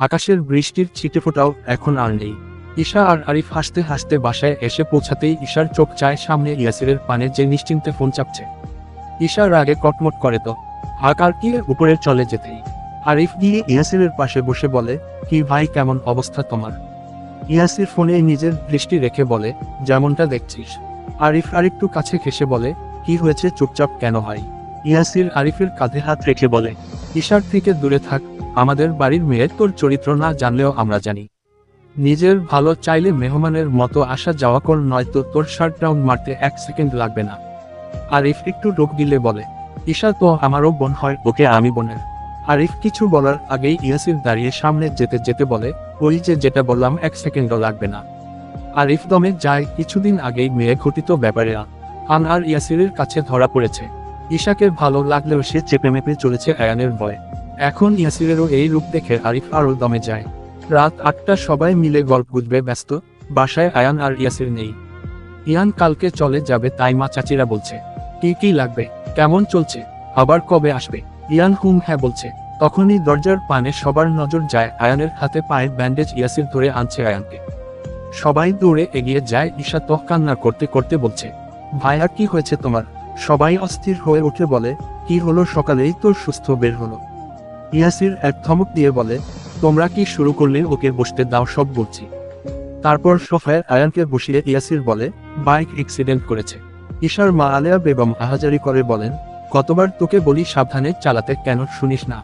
আকাশের বৃষ্টির ছিটেফোঁটাও এখন আর নেই। ঈশা আর আরিফ হাসতে হাসতে বাসায় এসে পৌঁছাতেই ঈশার চোখ চায় সামনে ইয়াসিরের পানে যে নিশ্চিন্তে ফোন চাপছে। ঈশার আগে কটমট করে তো আকার কি উপরে চলে যেতেই? আরিফ গিয়ে ইয়াসিরের পাশে বসে বলে, কি ভাই, কেমন অবস্থা তোমার? ইয়াসির ফোনে নিজের দৃষ্টি রেখে বলে, যেমনটা দেখছিস। আরিফ আরেকটু কাছে ঘেসে বলে, কি হয়েছে, চুপচাপ কেন হয় ইয়াসির আরিফের কাঁধে হাত রেখে বলে ঈশার থেকে দূরে থাক, আমাদের বাড়ির মেয়ে তোর চরিত্র না জানলেও আমরা জানি। নিজের ভালো চাইলে মেহমানের মতো আসা যাওয়া কর, নয়তো তোর শাটডাউন মারতে এক সেকেন্ড লাগবে না। আরিফ একটু রোগ দিলে বলে, ঈশা তো আমারও বোন হয়, ওকে আমি বোনের। আরিফ কিছু বলার আগেই ইয়াসির দাঁড়িয়ে সামনে যেতে যেতে বলে, ওই যে যেটা বললাম, এক সেকেন্ডও লাগবে না। আরিফ দমে যায়, কিছুদিন আগেই মেয়ে ঘটিত ব্যাপারে আন আর ইয়াসিরের কাছে ধরা পড়েছে। ঈশাকে ভালো লাগলেও সে চেপে মেপে চলেছে আয়ানের ভয়ে। এখন ইয়াসিরেরও এই রূপ দেখে আরিফ আরও দমে যায়। রাত আটটা সবাই মিলে গল্প গুজবে ব্যস্ত, বাসায় আয়ান আর ইয়াসির নেই। ইয়ান কালকে চলে যাবে তাই মা চাচিরা বলছে, কি কি লাগবে? কেমন চলছে? আবার কবে আসবে? ইয়ান হুম হ্যাঁ বলছে। তখনই দরজার পানে সবার নজর যায় আয়ানের হাতে পায়ে ব্যান্ডেজ ইয়াসির ধরে আনছে আয়ানকে। সবাই দৌড়ে এগিয়ে যায় ঈশা তহ কান্না করতে করতে বলছে, ভাইয়া, কি হয়েছে তোমার? সবাই অস্থির হয়ে উঠে বলে, কি হলো সকালেই তোর সুস্থ বের হলো? ইয়াসির এক ধমক দিয়ে বলে, তোমরা কি শুরু করলে ওকে বসতে দাও সব বলছি। তারপর সোফায় আয়ানকে বসিয়ে ইয়াসির বলে, বাইক অ্যাক্সিডেন্ট করেছে। ঈশার মা আলেয়া বেগম আহাজারি করে বলেন, কতবার তোকে বলি সাবধানে চালাতে কেন শুনিস না?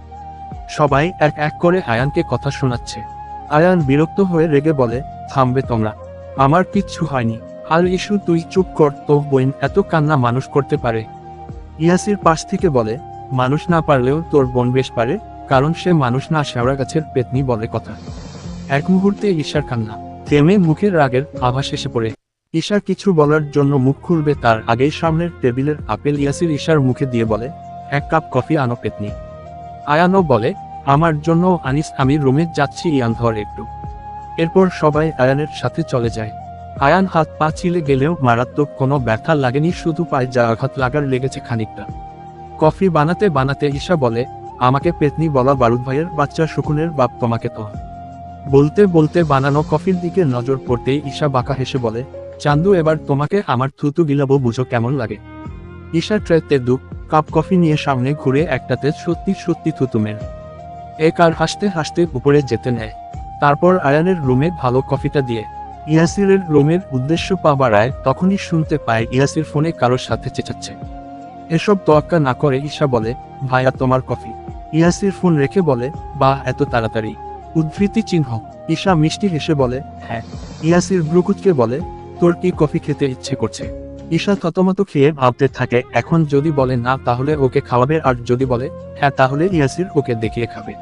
সবাই এক এক করে আয়ানকে কথা শোনাচ্ছে। আয়ান বিরক্ত হয়ে রেগে বলে, থামবে তোমরা। আমার কিচ্ছু হয়নি। আর ইস্যু তুই চুপ কর তো বইন এত কান্না মানুষ করতে পারে। ইয়াসির পাশ থেকে বলে, মানুষ না পারলেও তোর বোন বেশ পারে, কারণ সে মানুষ না, শেওড়া গাছের পেতনি বলে কথা। এক মুহূর্তে ঈশার কান্না, থেমে মুখের রাগের আভাস এসে পড়ে। ঈশার কিছু বলার জন্য মুখ খুলবে তার আগেই সামনের টেবিলের আপেল ইয়াসির ঈশার মুখে দিয়ে বলে, এক কাপ কফি আনো পেতনি। আয়ানো বলে, আমার জন্য আনিস, আমি রুমে যাচ্ছি ইয়ান ধর একটু। এরপর সবাই আয়ানের সাথে চলে যায়। আয়ান হাত পা চিলে গেলেও মারাত্মক কোনো ব্যথা লাগেনি, শুধু পায়ে যা আঘাত লাগার লেগেছে খানিকটা। কফি বানাতে বানাতে ঈশা বলে, আমাকে পেতনি বলা বারুদ ভাইয়ের বাচ্চা শকুনের বাপ তোমাকে তো। বলতে বলতে বানানো কফির দিকে নজর পড়তেই ঈশা বাঁকা হেসে বলে, চান্দু, এবার তোমাকে আমার থুতু গিলাবো, বুঝো কেমন লাগে? ঈশা ট্রেতে দু কাপ কফি নিয়ে সামনে ঘুরে একটাতে সত্যি সত্যি থুতু মের। এক আর হাসতে হাসতে উপরে যেতে নেয়। তারপর আয়ানের রুমে ভালো কফিটা দিয়ে ইয়াসিরের রোমের উদ্দেশ্য পা বাড়ায় তখনই শুনতে পায় ইয়াসির ফোনে কারোর সাথে চেঁচাচ্ছে। এসব তোয়াক্কা না করে ঈশা বলে, ভাইয়া, তোমার কফি। ইয়াসির ফোন রেখে বলে, বা, এত তাড়াতাড়ি। উদ্ধৃতি চিহ্ন। ঈশা মিষ্টি হেসে বলে হ্যাঁ। ইয়াসির ব্রুকুচকে বলে, তোর কি কফি খেতে ইচ্ছে করছে? ঈশা থতমত খেয়ে ভাবতে থাকে, এখন যদি বলে না, তাহলে ওকে খাওয়াবে, আর যদি বলে হ্যাঁ তাহলে ইয়াসির ওকে দেখিয়ে খাবে।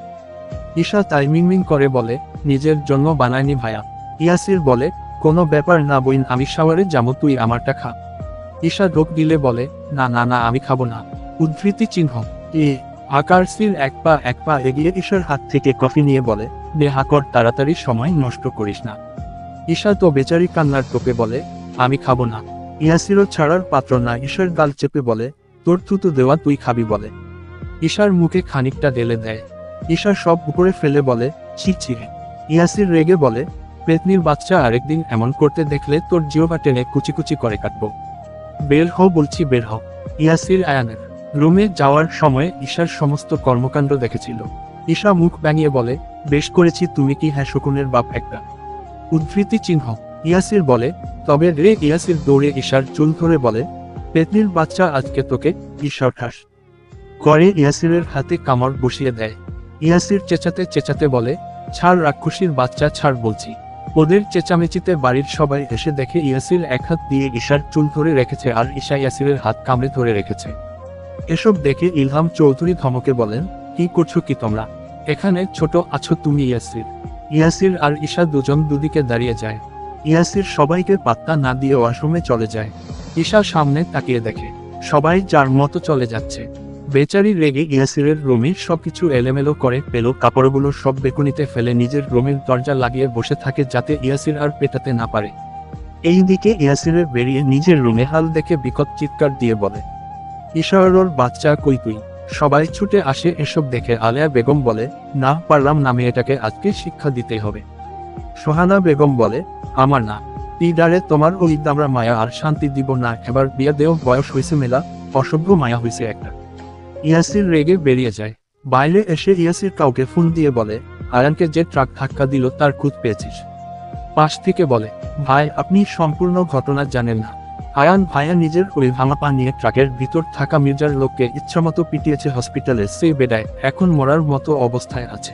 ঈশা তাই মিনমিন করে বলে, নিজের জন্য বানায়নি ভাইয়া। ইয়াসির বলে, কোনো ব্যাপার না বইন, আমি শাওয়ারে যাব, তুই আমারটা খা। ঈশা রোগ দিলে বলে, না না না, আমি খাব না। উদ্ধৃতি চিহ্ন, এ। আকার সির এক পা এক পা এগিয়ে ঈশার হাত থেকে কফি নিয়ে বলে নেহা কর, তাড়াতাড়ি সময় নষ্ট করিস না। ঈশা তো বেচারি কান্নার তোপে বলে, আমি খাব না। ইয়াসিরও ছাড়ার পাত্র না, ঈশার গাল চেপে বলে, তোর থুতু দেওয়া তুই খাবি, বলে। ঈশার মুখে খানিকটা ঢেলে দেয়। ঈশা সব উপরে ফেলে বলে, ছি ছি ইয়াসির রেগে বলে পেতনির বাচ্চা আরেকদিন এমন করতে দেখলে তোর জিওবা টেনে কুচি কুচি করে কাটবো। বের হও বলছি বের হও ইয়াসির আয়ানের রুমে যাওয়ার সময় ঈশার সমস্ত কর্মকাণ্ড দেখেছিল। ঈশা মুখ ব্যাঙিয়ে বলে, বেশ করেছি, তুমি কি হ্যাঁ শকুনের বাপ একটা? উদ্ধৃতি চিহ্ন। ইয়াসির বলে, তবে রে ইয়াসির দৌড়ে ঈশার চুল ধরে বলে, পেতনির বাচ্চা আজকে তোকে ঈশ্বর ঠাস করে ইয়াসিরের হাতে কামড় বসিয়ে দেয়। ইয়াসির চেঁচাতে চেঁচাতে বলে, ছাড় রাক্ষসীর বাচ্চা, ছাড় বলছি। ওদের চেঁচামেচিতে বাড়ির সবাই এসে দেখে ইয়াসির এক হাত দিয়ে ঈশার চুল ধরে রেখেছে আর ঈশা ইয়াসিরের হাত কামড়ে ধরে রেখেছে। এসব দেখে ইলহাম চৌধুরী ধমকে বলেন, কি করছ কি তোমরা? এখানে ছোট আছো তুমি ইয়াসির। ইয়াসির আর ঈশা দুজন দুদিকে দাঁড়িয়ে যায়। ইয়াসির সবাইকে পাত্তা না দিয়ে ওয়াশরুমে চলে যায়। ঈশা সামনে তাকিয়ে দেখে, সবাই যার মতো চলে যাচ্ছে। বেচারি রেগে ইয়াসিরের রুমে সবকিছু এলোমেলো করে পেল, কাপড়গুলো সব বেকুনিতে ফেলে নিজের রুমের দরজা লাগিয়ে বসে থাকে যাতে ইয়াসির আর পেটাতে না পারে। এই দিকে ইয়াসিরের বেরিয়ে নিজের রুমে হাল দেখে বিকট চিৎকার দিয়ে বলে ঈশারোর বাচ্চা কই তুই? সবাই ছুটে আসে এসব দেখে আলেয়া বেগম বলে, না, পারলাম না, মেয়েটাকে আজকে শিক্ষা দিতে হবে। সোহানা বেগম বলে, আমার না। টিডারে তোমার ওই দামরা মায়া আর শান্তি দিব না। এবার বিয়া দেও, বয়স হয়েছে মেলা, অসভ্য মায়া হয়েছে একটা। ইয়াসির রেগে বেরিয়ে যায়। বাইরে এসে ইয়াসির কাউকে ফোন দিয়ে বলে, আয়ানকে যে ট্রাক ধাক্কা দিল তার খুঁজ পেয়েছিস। পাশ থেকে বলে, ভাই, আপনি সম্পূর্ণ ঘটনা জানেন না। আয়ান ভাইয়া নিজের ওই ভাঙা পা নিয়ে ট্রাকের ভিতর থাকা মির্জার লোককে ইচ্ছামতো পিটিয়েছে হসপিটালে সেই বেডায় এখন মরার মতো অবস্থায় আছে।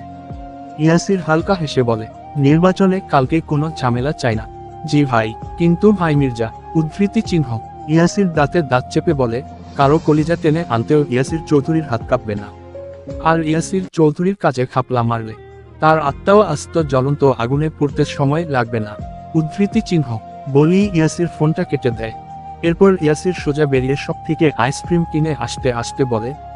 ইয়াসির হালকা হেসে বলে, নির্বাচনে কালকে কোনো ঝামেলা চাই না। জি ভাই, কিন্তু ভাই মির্জা, উদ্ধৃতি চিহ্ন। ইয়াসির দাঁতে দাঁত চেপে বলে কারও কলিজা টেনে আনতেও ইয়াসির চৌধুরীর হাত কাঁপবে না। আর ইয়াসির চৌধুরীর কাজে খাপলা মারলে। তার আত্মাও আস্ত জ্বলন্ত আগুনে পুড়তে সময় লাগবে না। উদ্ধৃতি চিহ্ন। বলি ইয়াসির ফোনটা কেটে দেয়। এরপর ইয়াসির সোজা বেরিয়ে সব থেকে আইসক্রিম কিনে আসতে আসতে বলে